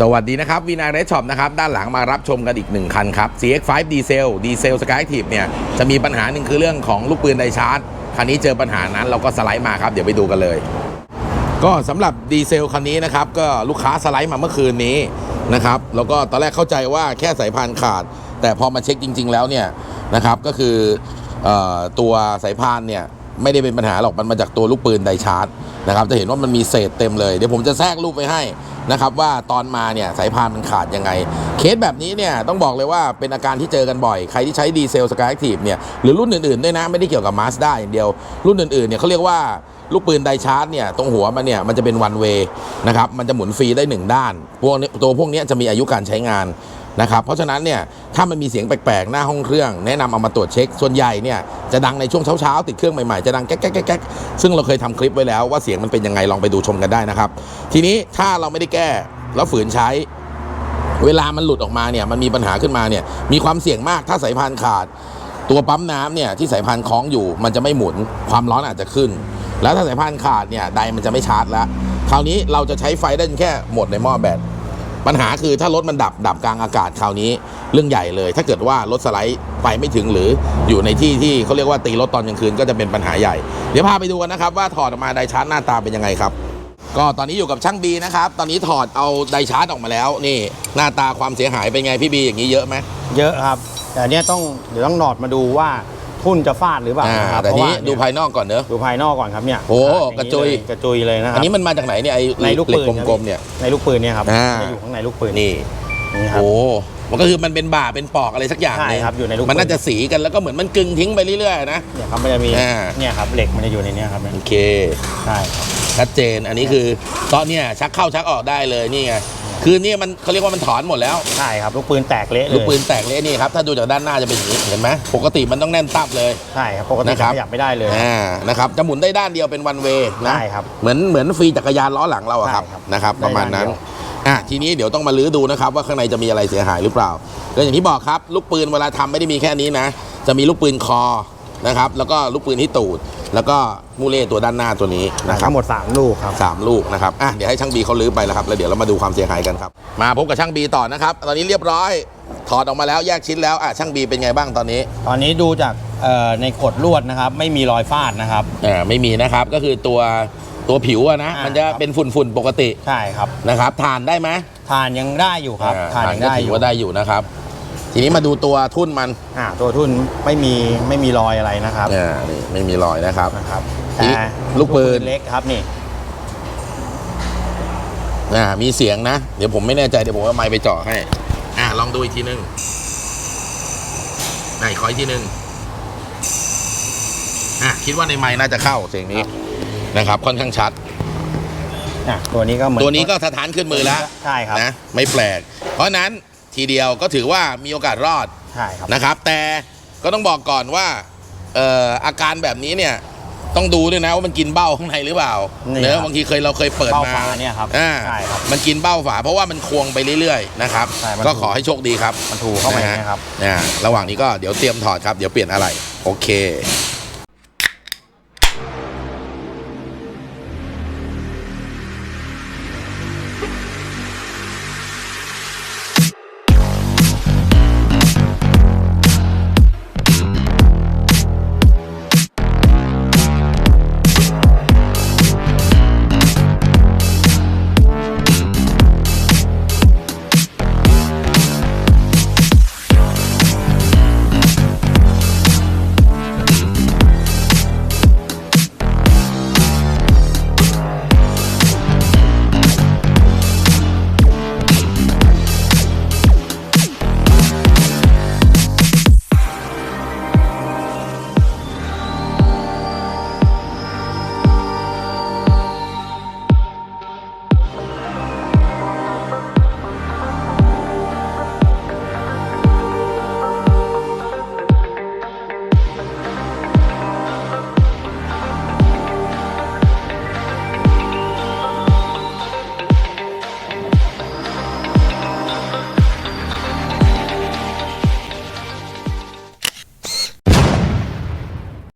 สวัสดีนะครับวีนาเรช็อปนะครับด้านหลังมารับชมกันอีกหนึ่งคันครับ CX5 ดีเซลดีเซลสกายทีฟเนี่ยจะมีปัญหาหนึ่งคือเรื่องของลูกปืนไดชาร์จคันนี้เจอปัญหานั้นเราก็สไลด์มาครับ เดี๋ยวไปดูกันเลย ก็สำหรับดีเซลคันนี้นะครับก็ลูกค้าสไลด์มาเมื่อคืนนี้นะครับแล้วก็ตอนแรกเข้าใจว่าแค่สายพานขาด แต่พอมาเช็คจริง ๆ แล้วเนี่ยนะครับก็คือเออตัวสายพานเนี่ยไม่ได้เป็นปัญหาหรอกมันมาจากตัวลูกปืนไดชาร์จนะครับจะเห็นว่ามันมีเศษเต็มเลยเดี๋ยวผมจะแทรกรูปไปให้ นะครับว่าตอนมาเนี่ยสายพานมันขาดยังไง เคสแบบนี้เนี่ยต้องบอกเลยว่าเป็นอาการที่เจอกันบ่อย ใครที่ใช้ดีเซลสกายแอคทีฟเนี่ยหรือรุ่นอื่นๆด้วยนะไม่ได้เกี่ยวกับมาสด้าอย่างเดียว รุ่นอื่นๆเนี่ยเขาเรียกว่าลูกปืนไดชาร์จเนี่ยตรงหัวมันเนี่ยมันจะเป็นวันเวนะครับมันจะหมุนฟรีได้หนึ่งด้านพวกนี้ตัวพวกนี้จะมีอายุการใช้งาน นะครับเพราะฉะนั้นเนี่ยถ้ามันมีเสียงแปลกๆ หน้าห้องเครื่อง แนะนำเอามาตรวจเช็คส่วนใหญ่เนี่ยจะดังในช่วงเช้าๆติดเครื่องใหม่ๆจะดังแก๊กแก๊กแก๊กซึ่งเราเคยทำคลิปไว้แล้วว่าเสียงมันเป็นยังไงลองไปดูชมกันได้นะครับ ทีนี้ถ้าเราไม่ได้แก้แล้วฝืนใช้ เวลามันหลุดออกมาเนี่ยมันมีปัญหาขึ้นมาเนี่ยมีความเสี่ยงมากถ้าสายพานขาด ตัวปั๊มน้ำเนี่ยที่สายพานคล้องอยู่ มันจะไม่หมุนความร้อนอาจจะขึ้น แล้วถ้าสายพานขาดเนี่ยไดมันจะไม่ชาร์จแล้วคราวนี้เราจะใช้ไฟได้แค่หมดในหม้อแบต ปัญหาคือถ้ารถมันดับดับกลางอากาศคราวนี้เรื่องใหญ่เลย ถ้าเกิดว่ารถสไลด์ไปไม่ถึงหรืออยู่ในที่ที่เขาเรียกว่าตีรถตอนกลางคืนก็จะเป็นปัญหาใหญ่ เดี๋ยวพาไปดูกันนะครับว่าถอดออกมาไดชาร์จหน้าตาเป็นยังไงครับ ก็ตอนนี้อยู่กับช่างบีนะครับตอนนี้ถอดเอาไดชาร์จออกมาแล้วนี่หน้าตาความเสียหายเป็นไงพี่บีอย่างนี้เยอะไหมเยอะครับแต่เนี้ยต้องเดี๋ยวต้องหนอดมาดูว่า ทุ่นจะฟาดหรือเปล่าอ่านะครับแต่เพราะนี้ว่าดูเนี่ยภายนอกก่อนเนอะ ดูภายนอกก่อนครับเนี่ยโอ้อย่างนี้กระจุยเลยกระจุยเลยนะคอัรันบนี้มันมาจากไหนเนี่ยไอ้ในลูกเหล็ปืกนกลมๆเนี่ย ในลูกปืนเนี่ยครับอ่า จะอยู่ข้างในลูกปืนนี่นี่ครับ โอ้มันก็คือมันเป็นบ่าเป็นปอกอะไรสักอย่างใช่หนึ่งครับอยู่ในลูกมันน่าปืนจะสีกันแล้วก็เหมือนมันกึ่งทิ้งไปเรื่อยๆนะ เนี่ยครับมันจะมีอ่า เนี่ยครับเหล็กมันจะอยู่ในเนี้ยครับเนี่ยโอเค ใช่ครับชัดเจนอันนี้คือตอนเนี้ยชักเข้าชักออกได้เลยนี่ไง คือเนี่ยมันเขาเรียกว่ามันถอนหมดแล้ว ใช่ครับลูกปืนแตกเละเลยลูกปืนแตกเละนี่ครับถ้าดูจากด้านหน้าจะเป็นอย่างนี้เห็นไหมปกติมันต้องแน่นตับเลยใช่ครับปกตินะครับขยับไม่ได้เลยอ่านะครับจะหมุนได้ด้านเดียวเป็นวันเวนะใช่ครับเหมือนเหมือนฟรีจักรยานล้อหลังเราอะครับใช่ครับนะครับได้ประมาณนั้นด้านเดียวอะทีนี้เดี๋ยวต้องมาลื้อดูนะครับ ว่าข้างในจะมีอะไรเสียหายหรือเปล่าก็อย่างที่บอกครับ ลูกปืนเวลาทำไม่ได้มีแค่นี้นะ จะมีลูกปืนคอนะครับแล้วก็ลูกปืนที่ตูด แล้วก็มูเล่ตัวด้านหน้าตัวนี้นะครับทั้งหมดสามลูกครับ สามลูกนะครับอะเดี๋ยวให้ช่างบีเขาลื้อไปแล้วครับแล้วเดี๋ยวเรามาดูความเสียหายกันครับ มาพบกับช่างบีต่อนะครับ ตอนนี้เรียบร้อย ถอดออกมาแล้วแยกชิ้นแล้วอะช่างบีเป็นไงบ้างตอนนี้ตอนนี้ดูจากเอ่อในกดลวดนะครับ ไม่มีรอยฟาดนะครับ อ่าไม่มีนะครับก็คือตัวตัวผิวอะนะอ่ามั มันจะเป็นฝุ่นๆปกติใช่ครับนะครับทานได้ไหม ทานยังได้อยู่ครับอ่าทานยังก็ได้ถืออยู่ว่าได้อยู่นะครับ ทีนี้มาดูตัวทุ่นมันอ่าตัวทุ่นไม่มีไม่มีรอยอะไรนะครับอ่านี่ไม่มีรอยนะครับนะครับทีนี้แต่ลูกปืนเล็กครับนี่อ่ามีเสียงนะ เดี๋ยวผมไม่แน่ใจเดี๋ยวผมเอาไมค์ไปเจาะให้อ่าลองดูอีกทีนึงไหนขออีกทีนึงอะคิดว่าในไมค์น่าจะเข้าเสียงนี้นะครับ ค่อนข้างชัดอะตัวนี้ก็เหมือนตัวนี้ก็สถานขึ้นมือแล้วใช่ครับนะไม่แปลก เพราะฉะนั้น ทีเดียวก็ถือว่ามีโอกาสรอดใช่ครับนะครับ แต่ก็ต้องบอกก่อนว่าเอ่ออาการแบบนี้เนี่ยต้องดูด้วยนะว่ามันกินเบ้าข้างในหรือเปล่านี่เนครัอะบบางทีเคยเราเคยเปิดเบ้ามาฝาเนี่ยครับอ่าใช่ครับมันกินเบ้าฝา เพราะว่ามันควงไปเรื่อยๆนะครับใช่มันก็ถูกขอให้โชคดีครับมันถูกเข้าไปนะฮะนะครับอ่าระหว่างนี้ก็เดี๋ยวเตรียมถอดครับเดี๋ยวเปลี่ยนอะไรโอเค